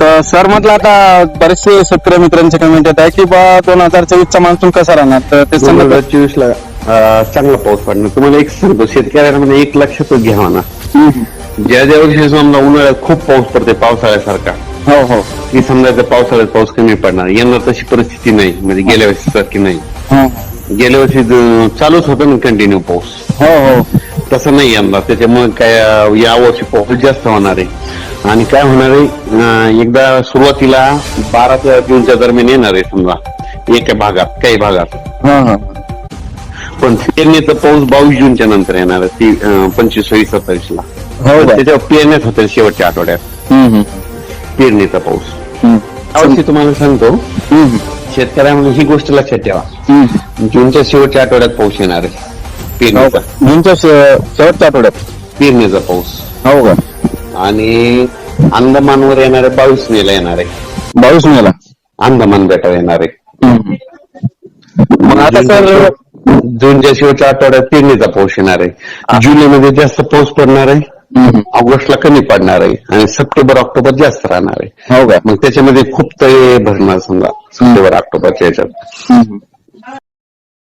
तर सर म्हटलं आता बरेचसे शेतकरी मित्रांचे कमेंट येत आहे की बा दोन हजार चोवीसचा मान्सून कसा राहणार? तर ते दोन सांगत हजार चोवीस ला अं, चांगला पाऊस पडणार. तुम्हाला एक सांगतो शेतकऱ्यांमध्ये एक लक्षातच घ्यावा ना. ज्या ज्या वर्षी समजा उन्हाळ्यात खूप पाऊस पडते पावसाळ्यासारखा हो हो. की समजा त्या पावसाळ्यात पाऊस कमी पडणार यंदा तशी परिस्थिती नाही म्हणजे गेल्या वर्षी सारखी नाही. हो. गेल्या वर्षी ज- चालूच होतं ना कंटिन्यू पाऊस. हो हो. तसं नाही यंदा त्याच्यामुळे काय अं, या वर्षी पाऊस जास्त होणार आहे. आणि काय होणार आहे? एकदा सुरुवातीला बारा ते जूनच्या दरम्यान येणार आहे समजा एका भागात काही भागात. हो हो. पण पेरणीचा पाऊस बावीस जूनच्या नंतर येणार आहे ती पंचवीस सत्तावीस ला हो त्याच्यावर पेरण्यात होते शेवटच्या आठवड्यात. पेरणीचा पाऊस. यावर्षी तुम्हाला सांगतो शेतकऱ्यांमध्ये ही गोष्ट लक्षात ठेवा. जूनच्या शेवटच्या आठवड्यात पाऊस येणार आहे हो पेरणीचा का? जूनच्या शेवटच्या आठवड्यात. पेरणीचा पाऊस. हो का? आणि अंदमानवर येणार बावीस मेला येणार. आहे बावीस मेला अंदमान बेटावर येणार. आहे मग आता सर जूनच्या शेवटच्या आठवड्यात पेरणीचा पाऊस येणार आहे. जुलैमध्ये जास्त पाऊस पडणार आहे. ऑगस्टला कमी पडणार आहे. आणि सप्टेंबर ऑक्टोबर जास्त राहणार आहे. हो का? मग त्याच्यामध्ये खूप तळे भरणार समजा सप्टेंबर ऑक्टोबरच्या याच्यात.